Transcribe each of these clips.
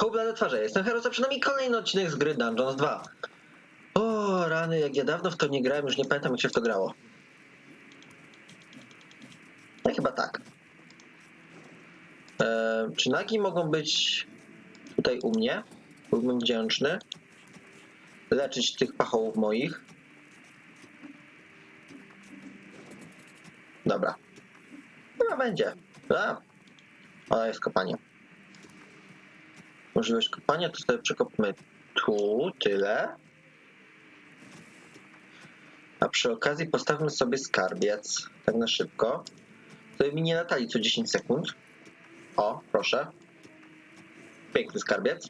Kołblane twarze. Jestem Hero, przynajmniej kolejny odcinek z gry Dungeons 2. O, rany, jak ja dawno w to nie grałem, już nie pamiętam jak się w to grało. No chyba tak. E, czy nagi mogą być tutaj u mnie? Byłbym wdzięczny. Leczyć tych pachołów moich. Dobra. Chyba będzie. A, o, jest kopanie. Możliwość kopania, to sobie przekopmy tu, tyle. A przy okazji postawmy sobie skarbiec, tak na szybko. Żeby mi nie latali co 10 sekund. O, proszę. Piękny skarbiec.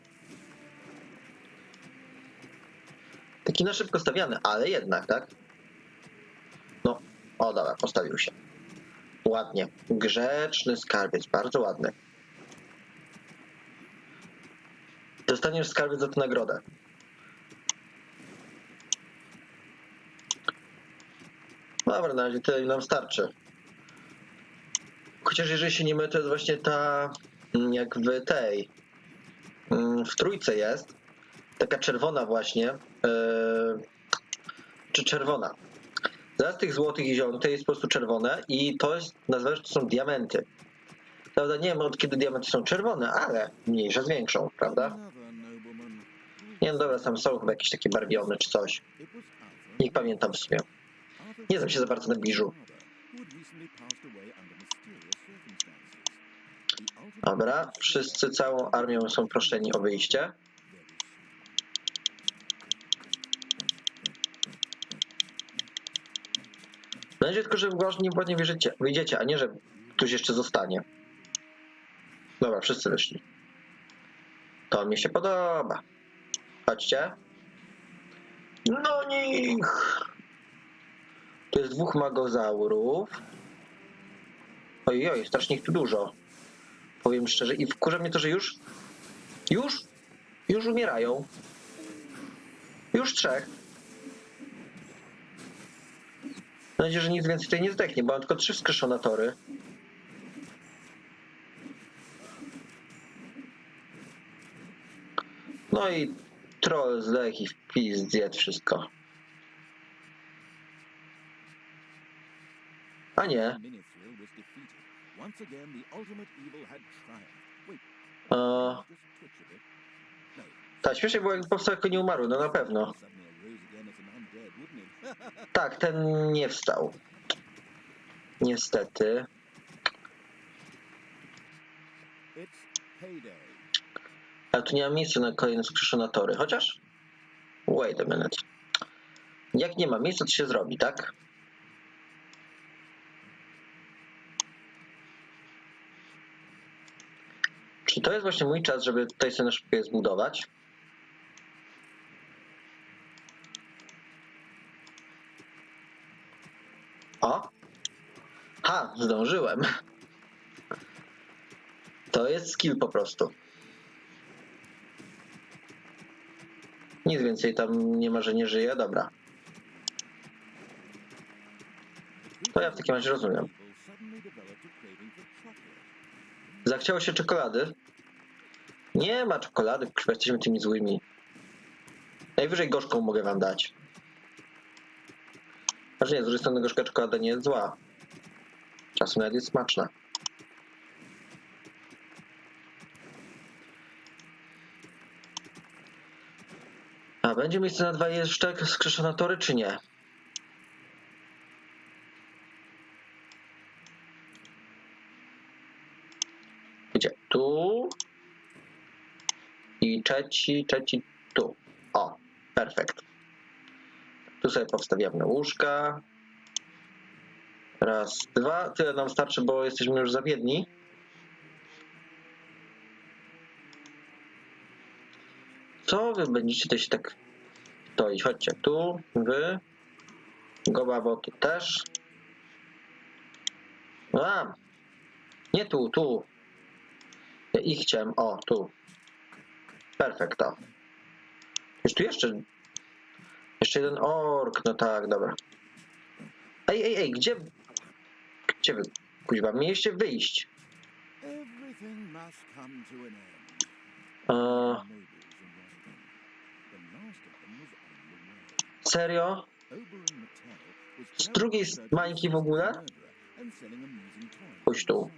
Taki na szybko stawiany, ale jednak, tak? No, o dobra, postawił się. Ładnie. Grzeczny skarbiec, bardzo ładny. Dostaniesz skarbiec za tę nagrodę. Dobra, na razie tyle nam starczy. Chociaż jeżeli się nie mylę, to jest właśnie ta, mm, jak w tej, mm, w trójce jest, taka czerwona właśnie, yy, czy czerwona. Zamiast tych złotych i zielonych to jest po prostu czerwone i to jest, nazywam, że to są diamenty. Prawda, nie wiem od kiedy diamenty są czerwone, ale mniejsze z większą, prawda? Nie no dobra, tam są chyba jakieś takie barwione czy coś. Nie pamiętam w sumie. Nie znam się za bardzo na biżu. Dobra, wszyscy całą armią są proszeni o wyjście. Na razie tylko, że ładnie, ładnie wyjdziecie, wyjdziecie, a nie, że ktoś jeszcze zostanie. Dobra, wszyscy wyszli. To mi się podoba. Chodźcie. No nich! Tu jest dwóch magozaurów. Oj, oj, strasznie ich tu dużo. Powiem szczerze. I wkurza mnie to, że już... Już? Już umierają. Już trzech. Mam nadzieję, że nic więcej tutaj nie zdechnie, bo mam tylko trzy wskrzeszone tory. No i troll zdech i wpis zjadł wszystko. A nie. A tak, śmiesznie było, jak powstał jako nie umarły, no na pewno. Tak, ten nie wstał. Niestety. It's payday. Ale tu nie ma miejsca na kolejne skrzeszone tory, chociaż... Wait a minute. Jak nie ma miejsca, to się zrobi, tak? Czy to jest właśnie mój czas, żeby tutaj sobie na szybko zbudować? O! Ha, zdążyłem. To jest skill po prostu. Nic więcej tam nie ma, że nie żyje, dobra. To ja w takim razie rozumiem. Zachciało się czekolady? Nie ma czekolady, kurwa, jesteśmy tymi złymi. Najwyżej gorzką mogę wam dać. Znaczy nie, z drugiej strony gorzka czekolada nie jest zła. Czasem nawet jest smaczna. Będzie miejsce na dwa jeszcze skrzeszone tory, czy nie? Gdzie? Tu. I trzeci, trzeci tu. O, perfekt. Tu sobie powstawiamy łóżka. Raz, dwa. Tyle nam starczy, bo jesteśmy już za biedni. Co wy będziecie tutaj się stoić? Chodźcie tu, wy. Gobawo tu też. A, nie tu, tu. Ja ich chciałem. O, tu. Perfekto. Jest tu jeszcze. Jeszcze jeden ork. No tak, dobra. Ej, ej, ej, gdzie. Gdzie wy. Kuźwa, mieliście wyjść. Everything must come to an end. Eee, Serio? Z drugiej mańki w ogóle? Pójdź tu.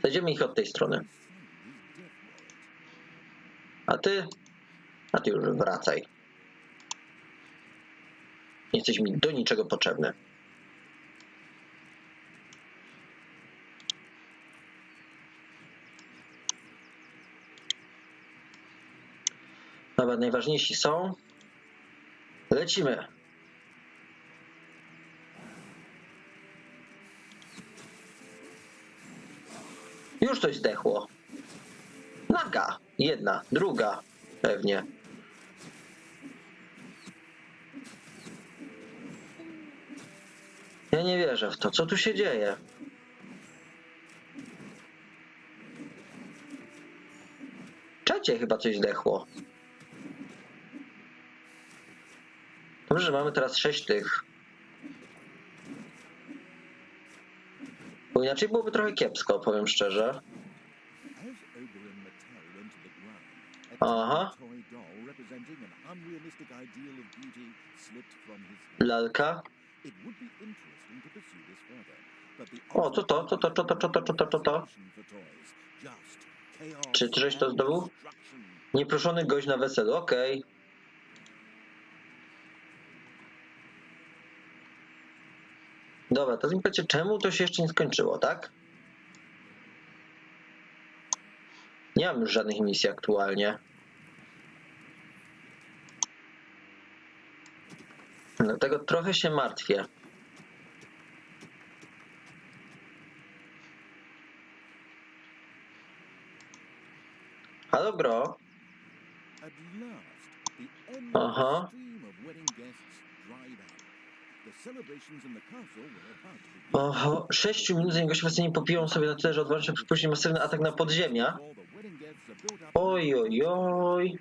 Znajdziemy ich od tej strony. A ty? A ty już wracaj. Nie jesteś mi do niczego potrzebny. Nawet najważniejsi są. Lecimy. Już coś zdechło. Naga. Jedna, druga. Pewnie. Ja nie wierzę w to. Co tu się dzieje? Trzecie chyba coś zdechło. Dobrze, że mamy teraz sześć tych. Bo inaczej byłoby trochę kiepsko, powiem szczerze. Aha. Lalka. O, co to? Co to? Co to? Co to? Co to? Co to? Czy żeś to zdobył? Nieproszony gość na weselu, okej. Dobra, to mi czemu to się jeszcze nie skończyło, tak? Nie mam już żadnych misji aktualnie. Dlatego trochę się martwię. Halo, Gro? At Oho, 6 minut zanim goście popiją sobie na tyle, że odważy się przypuścić masywny atak na podziemia. Oj, oj, oj.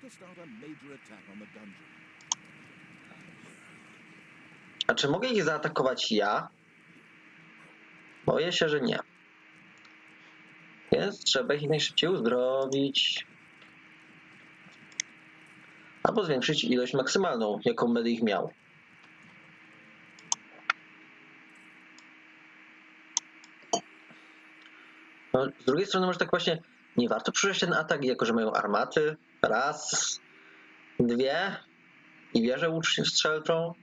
a czy mogę ich zaatakować ja? Boję się, że nie. Więc trzeba ich najszybciej uzdrowić. Albo zwiększyć ilość maksymalną, jaką będę ich miał. No, z drugiej strony może tak właśnie nie warto przyjąć ten atak, jako że mają armaty. Raz, dwie i wieżę łucznie strzelczą.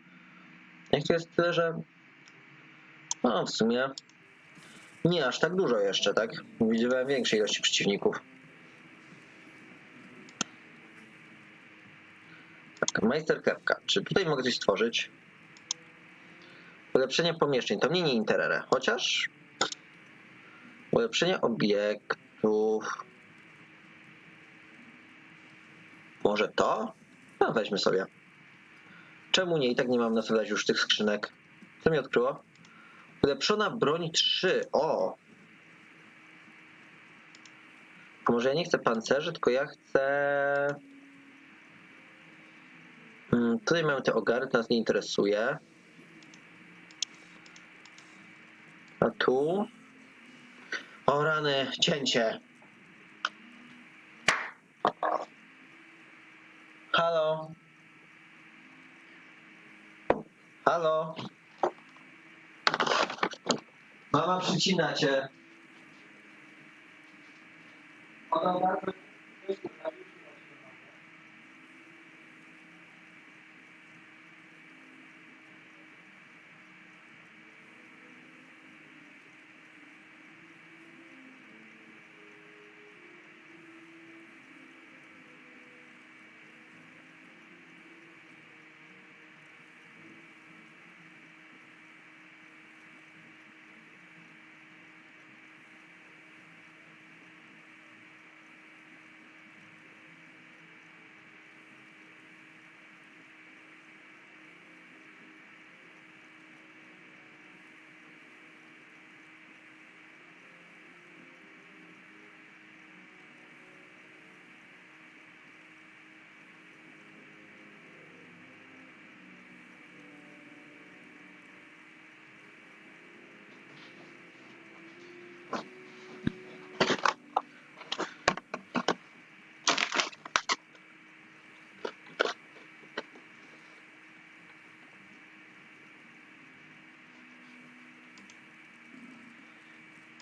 Jak to jest tyle, że. No, w sumie. Nie aż tak dużo jeszcze, tak? Widziałem większej ilości przeciwników. Tak, Majster Kepka. Czy tutaj mogę coś stworzyć? Ulepszenie pomieszczeń. To mnie nie interere. Chociaż. Ulepszenie obiektów. Może to? No, weźmy sobie. Czemu nie? I tak nie mam na co już tych skrzynek. Co mi odkryło? Ulepszona broń 3. O! A może ja nie chcę pancerzy, tylko ja chcę... Hmm, tutaj mamy te ogary, to nas nie interesuje. A tu... O rany, cięcie. Halo? Halo? Mama przycina cię.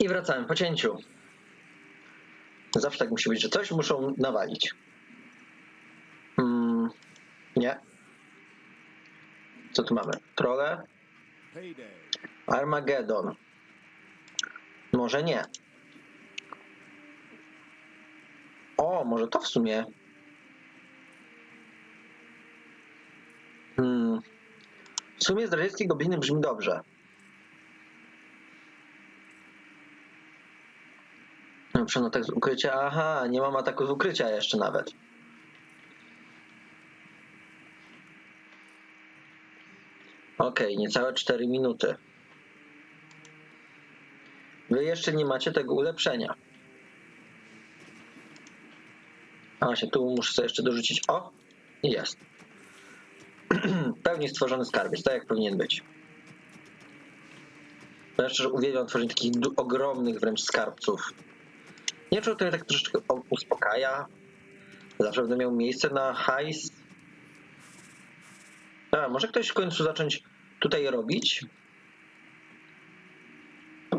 I wracałem po cięciu. Zawsze tak musi być, że coś muszą nawalić. Mm, nie. Co tu mamy? Trolle? Armageddon. Może nie. O, może to w sumie. Hmm. W sumie zdradzieckie gobliny brzmi dobrze. No, Przenotek z ukrycia. Aha, nie mam ataku z ukrycia jeszcze nawet. Okej, niecałe 4 minuty. Wy jeszcze nie macie tego ulepszenia. A się tu muszę sobie jeszcze dorzucić. O! Jest. Pełni stworzony skarbiec, tak jak powinien być. Ja szczerze uwielbiam tworzenie takich ogromnych wręcz skarbców. To mnie tak troszeczkę uspokaja. Zawsze będę miał miejsce na hajs. A, może ktoś w końcu zacząć tutaj robić?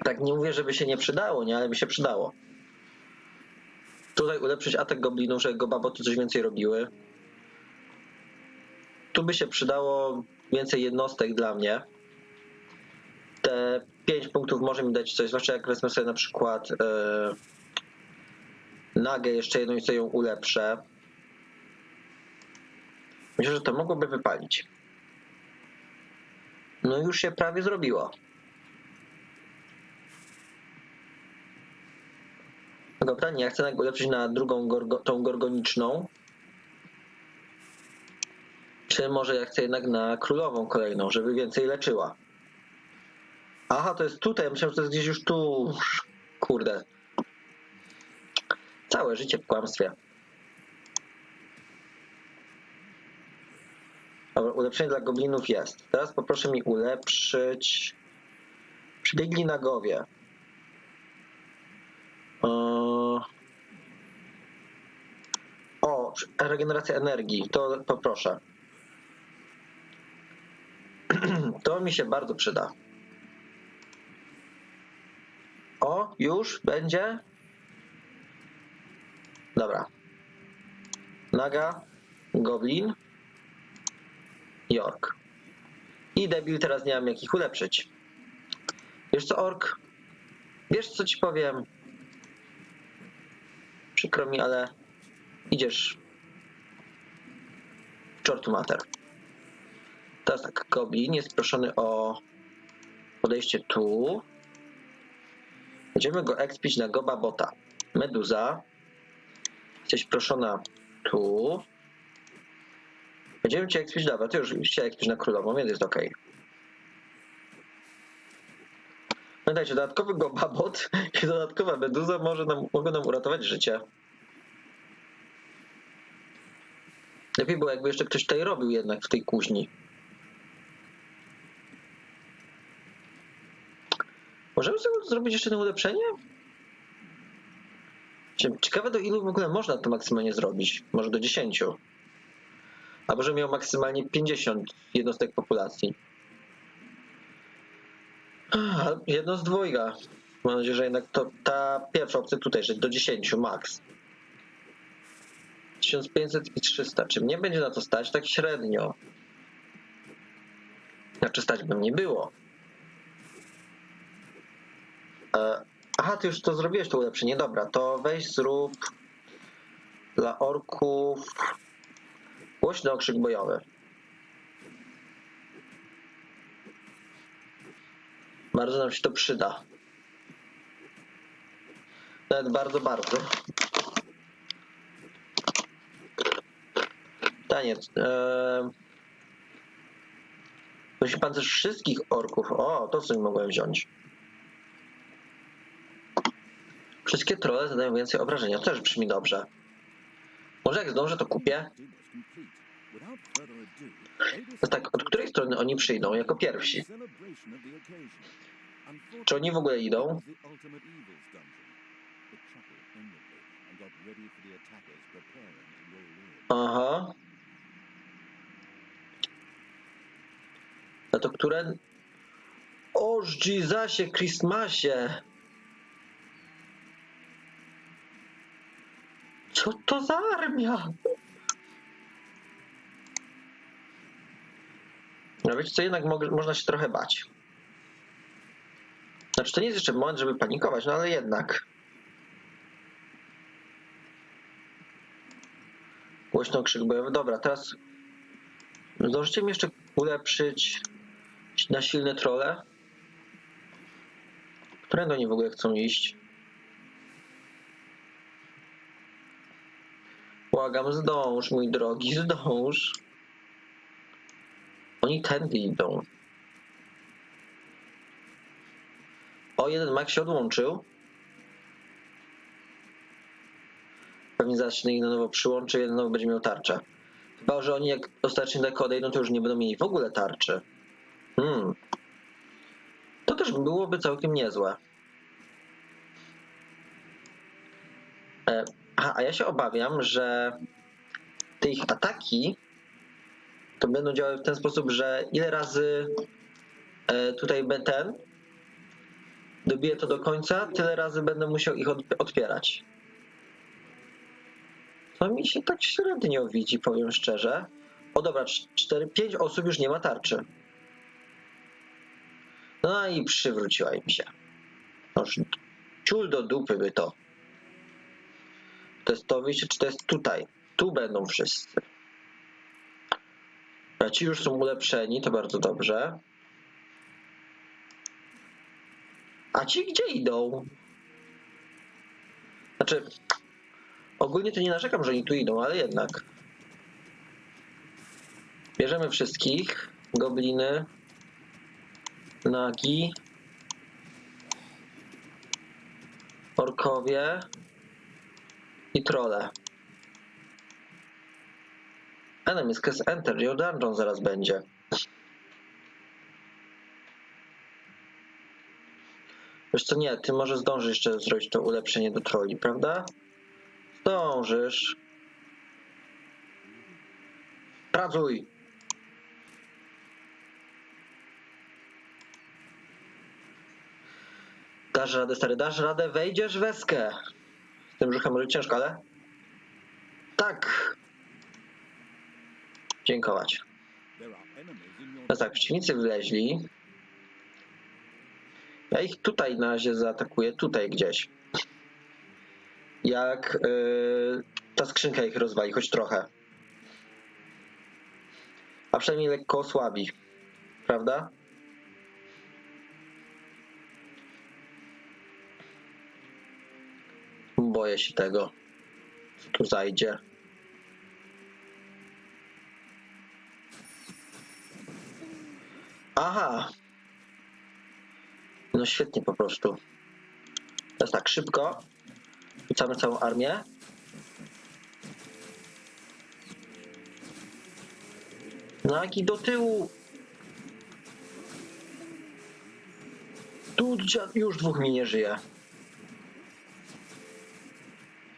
Tak nie mówię, żeby się nie przydało, nie, ale by się przydało. Tutaj ulepszyć atak goblinów, żeby gobaboty coś więcej robiły. Tu by się przydało więcej jednostek dla mnie. Te 5 punktów może mi dać coś, zwłaszcza jak wezmę sobie na przykład e, nagę jeszcze jedną i sobie ją ulepszę. Myślę, że to mogłoby wypalić. No już się prawie zrobiło. Tylko pytanie, ja chcę ulepszyć na drugą, gorgo, tą gorgoniczną. Czy może ja chcę jednak na królową kolejną, żeby więcej leczyła? Aha, to jest tutaj. Myślałem, że to jest gdzieś już tu. Kurde. Całe życie w kłamstwie. Dobra, ulepszenie dla goblinów jest. Teraz poproszę mi ulepszyć. Przybiegli nagowie. Eee, O, regeneracja energii. To poproszę. To mi się bardzo przyda. O, już będzie? Dobra. Naga, Goblin, York. I debil teraz nie mam jak ich ulepszyć. Wiesz co, Ork? Wiesz co ci powiem? Przykro mi, ale idziesz czortu mater. Teraz tak, Goblin jest proszony o podejście tu. Będziemy go expić na Goba Bota. Meduza. Jesteś proszona tu. Będziemy cię expić, dobra, ty już się expić na królową, więc jest ok. Pamiętajcie, dodatkowy Gobabot i dodatkowa Meduza może nam, mogą nam uratować życie. Lepiej było, jakby jeszcze ktoś tutaj robił jednak w tej kuźni. Możemy sobie zrobić jeszcze jedno ulepszenie? Cie- Ciekawe do ilu w ogóle można to maksymalnie zrobić. Może do 10. Albo że miał maksymalnie 50 jednostek populacji. A, Jedno z dwojga. Mam nadzieję, że jednak to ta pierwsza opcja tutaj, że do 10 max. 1500 i 300. Czy mnie będzie na to stać? Tak średnio. Znaczy stać by mnie było. E, aha, ty już to zrobiłeś, to ulepszenie. Dobra, to weź zrób dla orków głośny okrzyk bojowy. Bardzo nam się to przyda. Nawet bardzo, bardzo. Taniec. Eee... Nosi pan też wszystkich orków. O, to sobie mogłem wziąć. Wszystkie trolle zadają więcej obrażenia. Też brzmi dobrze. Może jak zdążę, to kupię. No tak, od której strony oni przyjdą jako pierwsi? Czy oni w ogóle idą? To. Aha. No to które? O, Jezusie, Christmasie! Co to za armia? No wiecie co, jednak mog- można się trochę bać. Znaczy to nie jest jeszcze moment, żeby panikować, no ale jednak. Głośno krzyk bojowy. Dobra, teraz zdążycie mi jeszcze ulepszyć na silne trole? Które do niej w ogóle chcą iść? Błagam, zdąż, mój drogi, zdąż. Oni tędy idą. O, jeden mak się odłączył. Pewnie do nich na nowo przyłączy, jeden nowo będzie miał tarczę. Chyba, że oni jak ostatecznie daleko odejdą, to już nie będą mieli w ogóle tarczy. Hmm. To też byłoby całkiem niezłe. E, aha, a ja się obawiam, że te ich ataki to będą działały w ten sposób, że ile razy e, tutaj ten dobiję to do końca, tyle razy będę musiał ich odp- odpierać. To mi się tak średnio widzi, powiem szczerze. O dobra, 4, 5 osób już nie ma tarczy. No i przywróciła im się. Noż, ciul do dupy by to. To wyjście, czy to jest tutaj? Tu będą wszyscy. A ci już są ulepszeni, to bardzo dobrze. A ci gdzie idą? Znaczy, ogólnie to nie narzekam, że oni tu idą, ale jednak. Bierzemy wszystkich. Gobliny. Nagi. Orkowie. I trole. Enemies has entered your dungeon zaraz będzie. Wiesz co, nie, ty może zdążysz jeszcze zrobić to ulepszenie do troli, prawda? Zdążysz. Pracuj! Dasz radę, stary, dasz radę, wejdziesz w eskę. Z tym brzuchem może ciężko, ale... Tak! Dziękować. No tak, przeciwnicy wleźli. Ja ich tutaj na razie zaatakuję, tutaj gdzieś. Jak yy, ta skrzynka ich rozwali, choć trochę. A przynajmniej lekko osłabi. Prawda? Boję się tego, co tu zajdzie. Aha. No świetnie po prostu. Teraz tak, szybko. Rzucamy całą armię. Nagi do tyłu. Tu już dwóch mi nie żyje.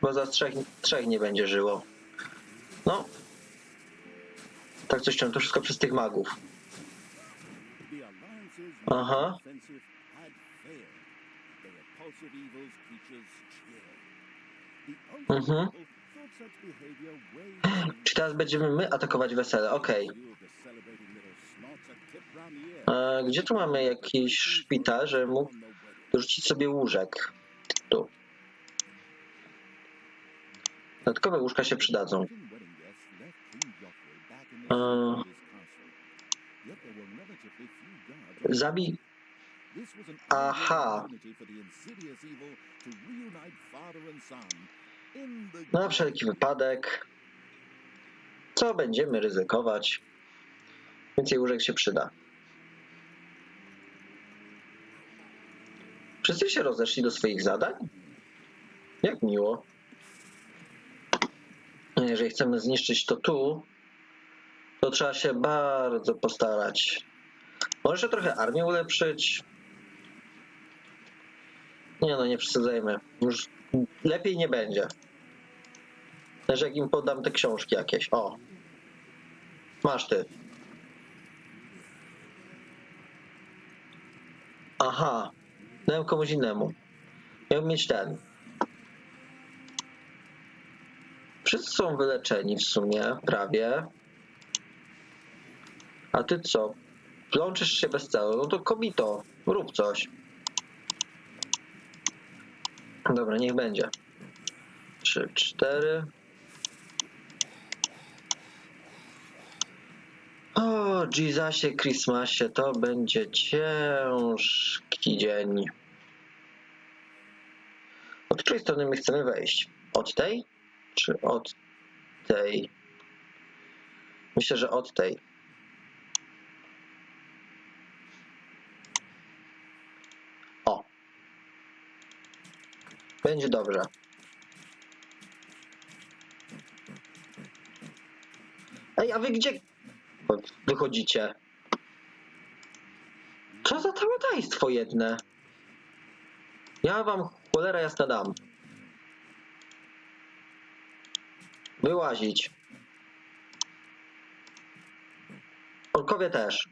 Bo za trzech, trzech nie będzie żyło. No. Tak coś czułem, to wszystko przez tych magów. The Mhm. Czy teraz będziemy my atakować wesele? Okej. E, Gdzie tu mamy jakiś szpital, że mógł dorzucić sobie łóżek? Tu. There were relatively few guards. Zabij. Aha. the Na wszelki wypadek. Co będziemy ryzykować? Więcej łóżek się przyda. Wszyscy się rozeszli do swoich zadań? Jak miło. Jeżeli chcemy zniszczyć to tu, to trzeba się bardzo postarać. Może trochę armię ulepszyć? Nie no, nie przesadzajmy. Już lepiej nie będzie. Też jak im podam te książki jakieś. O. Masz ty. Aha. Dałem komuś innemu. Miał mieć ten. Wszyscy są wyleczeni w sumie, prawie. A ty co? Plączysz się bez celu? No to kobito, rób coś. Dobra, niech będzie. Trzy, cztery. O, Jezusie Christmasie, to będzie ciężki dzień. Od której strony my chcemy wejść? Od tej? Czy od tej? Myślę, że od tej. O. Będzie dobrze. Ej, a wy gdzie wychodzicie? Co za tałataństwo jedne? Ja wam cholera jasna dam. Wyłazić. Orkowie też.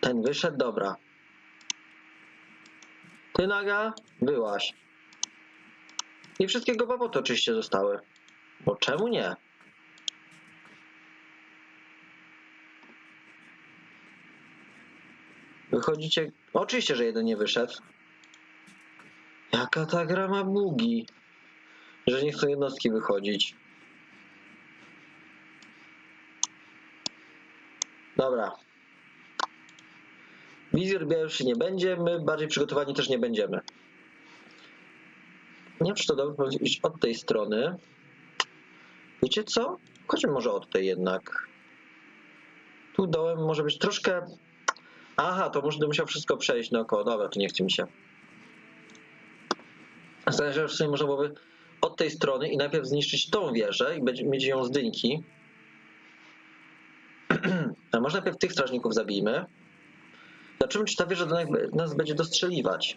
Ten wyszedł, dobra. Ty naga, byłaś. I wszystkie gobaboty oczywiście zostały. Bo czemu nie? Wychodzicie. Oczywiście, że jeden nie wyszedł. Jaka ta gra ma bugi? Że nie chcą jednostki wychodzić. Dobra. Wizjer pierwszy nie będzie, my bardziej przygotowani też nie będziemy. Nie wiem, czy to dobrze powiedzieć od tej strony. Wiecie co? Chodźmy może od tej jednak. Tu dołem może być troszkę... Aha, to może musiał wszystko przejść naokoło. Dobra, to nie chce mi się. Że w sumie można byłoby od tej strony i najpierw zniszczyć tą wieżę i będzie, mieć ją z dynki. A może najpierw tych strażników zabijmy. Zobaczymy, czy ta wieża nas- będzie dostrzeliwać.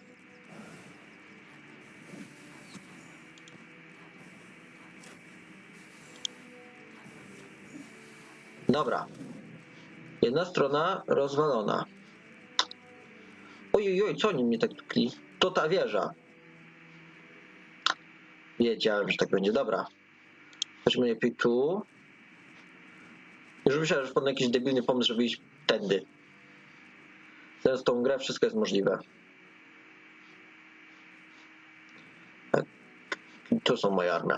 Dobra. Jedna strona rozwalona. Ojej, oj, co oni mnie tak tukli? To ta wieża. Wiedziałem, że tak będzie. Dobra. Chodźmy lepiej tu. Już myślałem, że wpadł jakiś debilny pomysł, żeby iść tędy. Teraz tą grę wszystko jest możliwe. Tak. Tu są moje armia.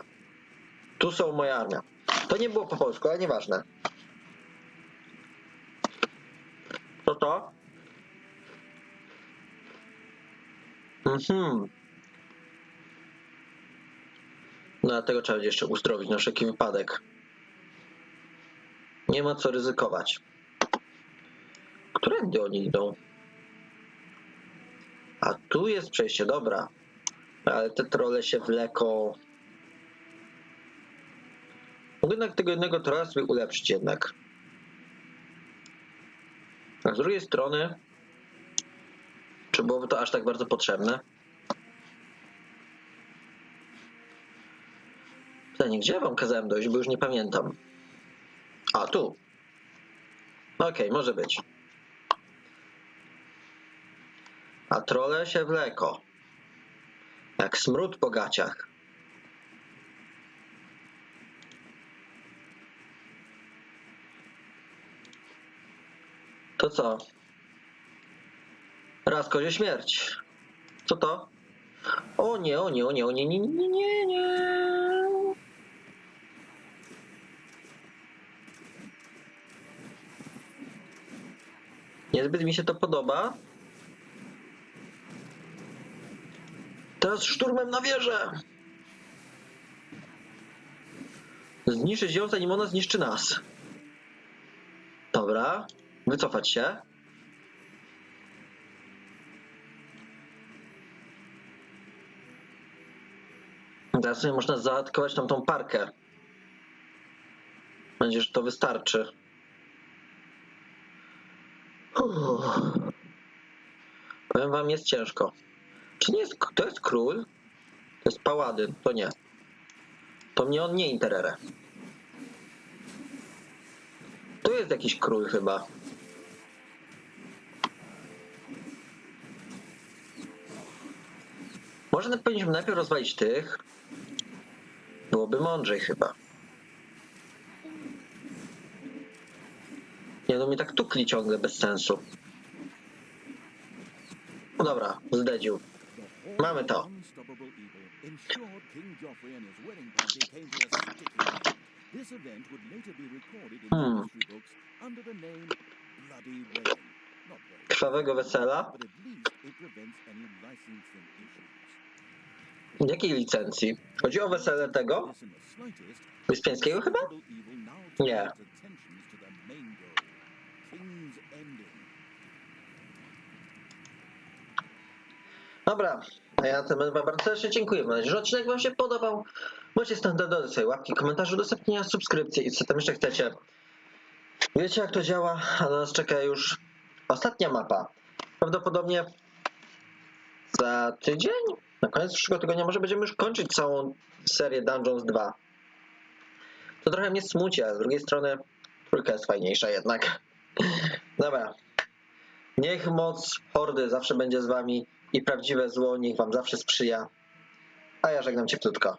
Tu są moje armia. To nie było po polsku, ale nieważne. Co to? Mhm. No, dlatego trzeba będzie jeszcze uzdrowić na wszelki wypadek. Nie ma co ryzykować. Którędy oni idą? A tu jest przejście, dobra. Ale te trole się wleką. Mogę jednak tego jednego trolla sobie ulepszyć jednak. A z drugiej strony, czy byłoby to aż tak bardzo potrzebne? Pytanie, gdzie ja wam kazałem dojść, bo już nie pamiętam. A, tu. Okej, może być. A trole się wleko. Jak smród po gaciach. To co? Raz kozie śmierć. Co to? O nie, o nie, o nie, o nie, nie, nie, nie, nie. Niezbyt mi się to podoba. Teraz szturmem na wieżę. Zniszczyć ją, zanim ona zniszczy nas. Dobra. Wycofać się. Teraz sobie można zaatakować tam tą parkę. Będzie, że to wystarczy. Uff. Powiem wam, jest ciężko. Czy nie jest, to jest król? To jest paładyn, to nie. To mnie on nie interere. Tu jest jakiś król chyba. Może powinniśmy najpierw rozwalić tych. Byłoby mądrzej chyba. Nie no, mnie tak tukli ciągle bez sensu. No dobra, zdedził. Mamy to. Hmm. Krwawego wesela? Jakiej licencji? Chodzi o wesele tego? Wyspiańskiego chyba? Nie. Dobra, a ja tym wam bardzo serdecznie dziękuję. Mam nadzieję, że odcinek wam się podobał. Możecie standardowe sobie łapki, komentarze, udostępnienia, subskrypcje i co tam jeszcze chcecie. Wiecie jak to działa, a na nas czeka już ostatnia mapa. Prawdopodobnie za tydzień, na koniec przyszłego tygodnia może będziemy już kończyć całą serię Dungeons 2. To trochę mnie smuci, a z drugiej strony trójka jest fajniejsza jednak. Dobra. Niech moc hordy zawsze będzie z wami i prawdziwe zło niech wam zawsze sprzyja. A ja żegnam krótko.